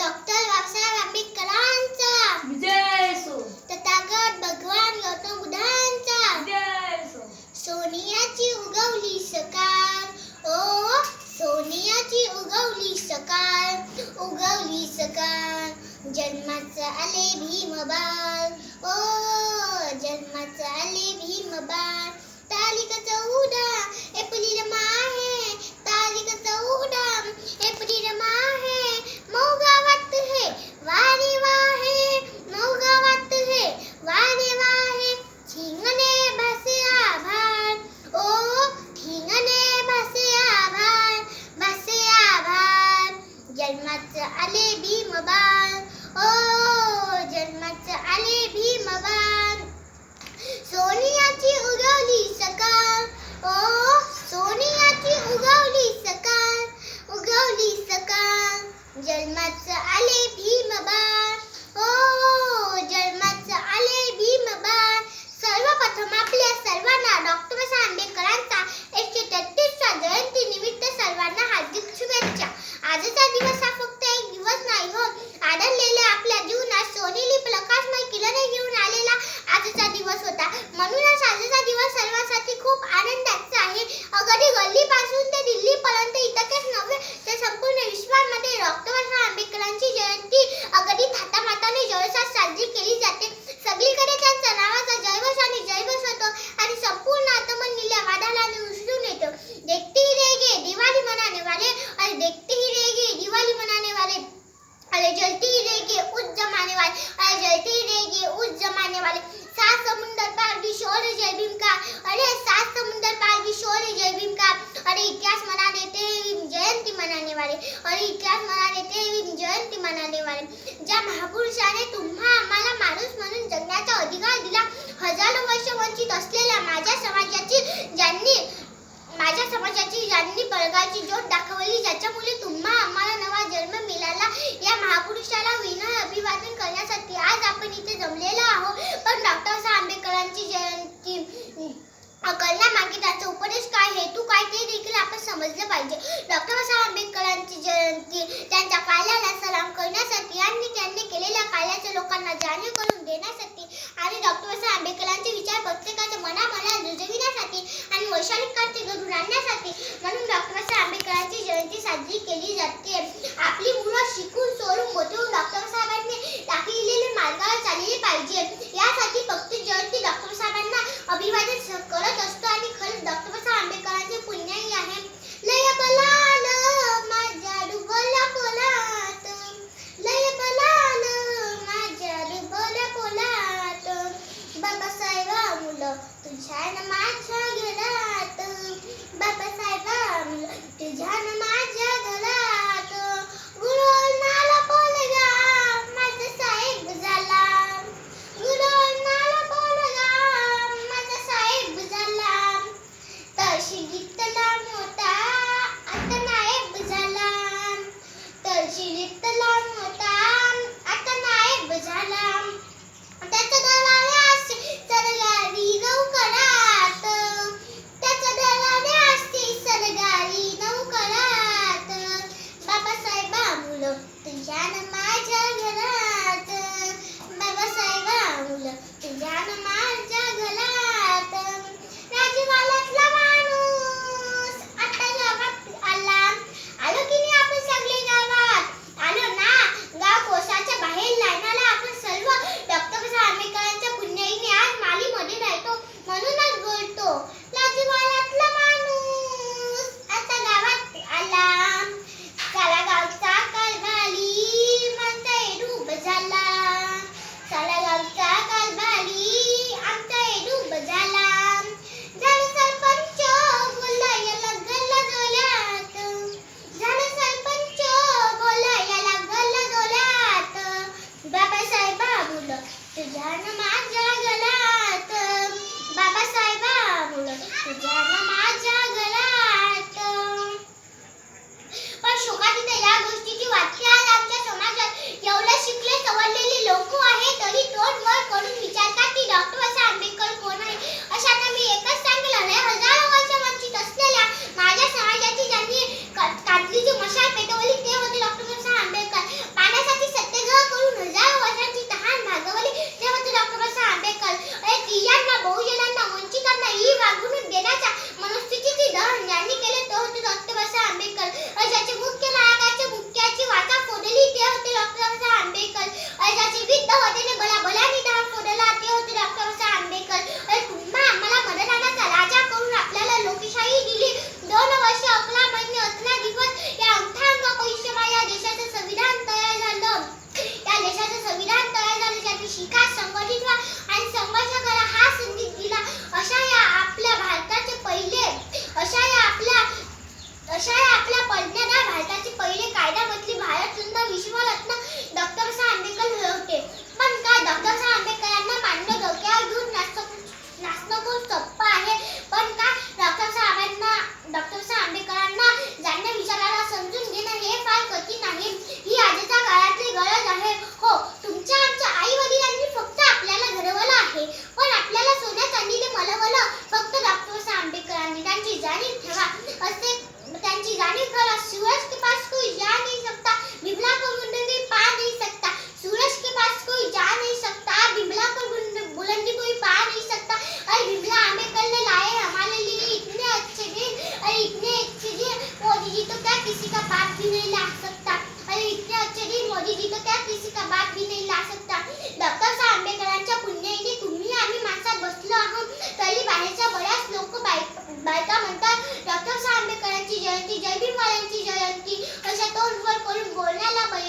Doctor Babasaheb आंबेडकरांचा. विजय so Tathagata भगवान गौतम बुद्धांचा. विजय सो सोनियाची उगवली सकाळ ओ सोनियाची उगवली सकाळ उगवली सकाळ जन्माचं आले भीमबाळ. ओ जन्माचं आले भीमबाळ. तालिका चौदा एप्रिल माहे Bye. वाले तेरे ये उस जमाने वाले। सात समुंदर पार भी शोर जय भीम का। अरे सात समुंदर पार भी शोर जय भीम का। अरे इतिहास मना देते भीम जयंती मनाने वाले। अरे इतिहास मना देते भीम जयंती मनाने वाले। ज्या महापुरुषाने तुम्हा आम्हाला माणूस म्हणून जगण्याचा अधिकार दिला। स्वर्गाची ज्योत दाखवली ज्याच्यामुळे तुम्हा आम्हाला नवा जन्म मिळाला. या महापुरुषाला विनय अभिवादन करण्यासाठी आज आपण इथे जमलेलो आहोत. पण डॉक्टर बाबासाहेब आंबेडकरांची जयंती कळण्यामागे त्याचा उपदेश काय हेतू काय ते देखील आपण समजलं पाहिजे. डॉक्टर बाबासाहेब आंबेडकरांची जयंती त्यांच्या कार्याला सलाम करण्यासाठी आणि त्यांनी केलेल्या कार्याच्या लोकांना जाणीव करून देण्यासाठी आणि डॉक्टर बाबासाहेब आंबेडकरांचे विचार प्रत्येकाच्या मनामनात रुजविण्यासाठी आणि वैशालिक क्रांती घडून आणण्यासाठी. म्हणून डॉक्टर बाबासाहेब आंबेडकरांची जयंती साजरी केली जाते. आपली मुलं शिकून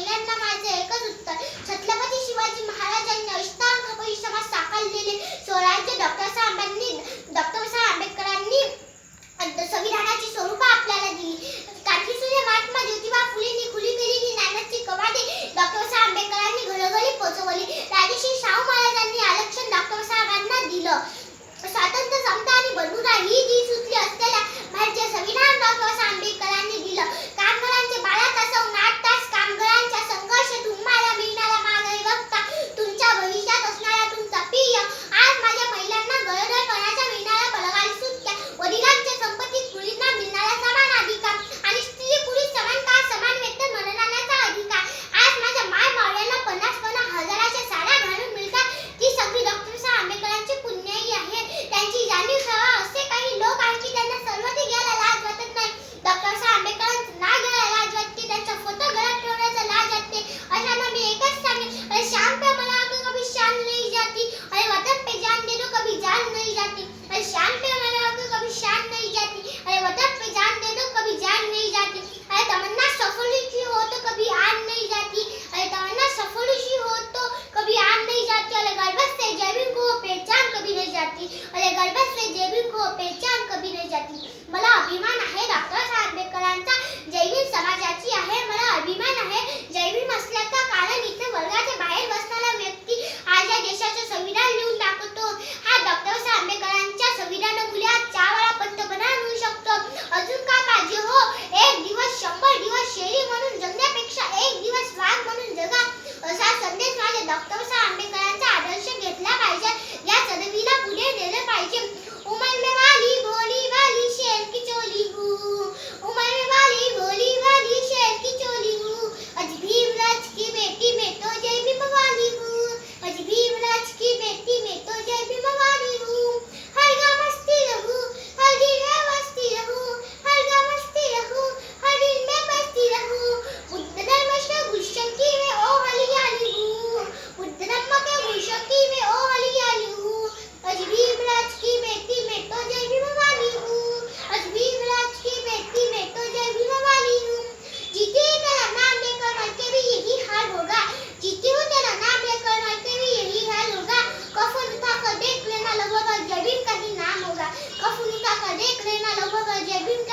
पहिल्यांदा माझे जाती. अरे गड से जे को पहचान कभी नहीं जाती. मला अभिमान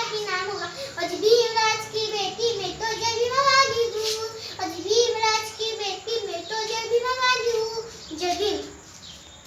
Paginahan mo ba? O